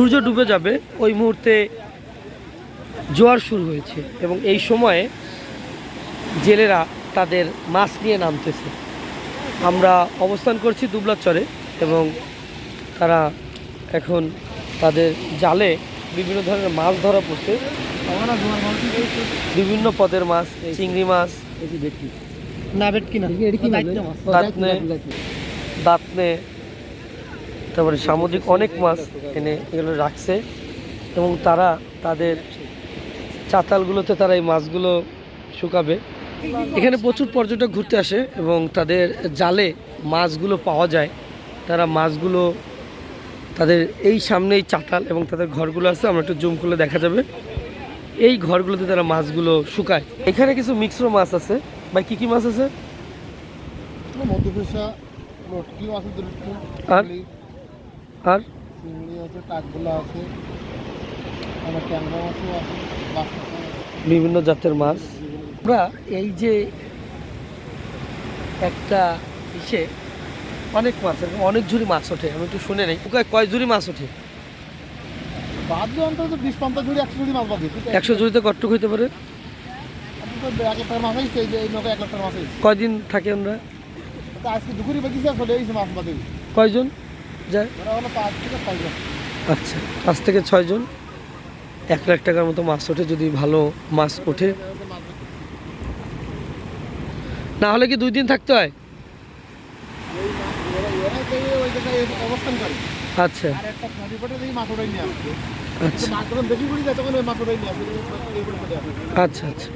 সূর্য ডুবে যাবে ওই মুহূর্তে জোয়ার শুরু হয়েছে এবং এই সময়ে জেলেরা তাদের মাছ নিয়ে নামতেছে। আমরা অবস্থান করছি দুবলাচরে এবং তারা এখন তাদের জালে বিভিন্ন ধরনের মাছ ধরা পড়ছে। বিভিন্ন পদের মাছ চিংড়ি মাছ না ভেটকি। না দাঁতনে দাঁতনে তারপরে সামুদ্রিক অনেক মাছ এনে এগুলো রাখছে এবং তারা তাদের চাতালগুলোতে তারা এই মাছগুলো শুকাবে। এখানে প্রচুর পর্যটক ঘুরতে আসে এবং তাদের জালে মাছগুলো পাওয়া যায়। তারা মাছগুলো তাদের এই সামনেই চাতাল এবং তাদের ঘরগুলো আছে আমরা একটু জুম করলে দেখা যাবে। এই ঘরগুলোতে তারা মাছগুলো শুকায়। এখানে কিছু মিক্সড মাছ আছে। বা কী কী মাছ আছে? আর? আর? চিংড়ি আছে কাঠগোলা আছে আমার ট্যাংরা মাছও আছে বিভিন্ন জাতের মাছ। আমরা এই যে একটা ইসে অনেক মাছ অনেক ঝুড়ি মাছ ওঠে আমি একটু শুনে নেই। কয় ঝুড়ি মাছ ওঠে? একশো ঝুড়িতে কট্টুক হইতে পারে? কয়দিন থাকে আমরা কয়জন? যায়? আচ্ছা পাঁচ থেকে ছয়জন এক লাখ টাকার মতো মাছ ওঠে যদি ভালো মাছ ওঠে। না হলে কি দুই দিন থাকতে হয়? আচ্ছা আচ্ছা। আচ্ছা আচ্ছা।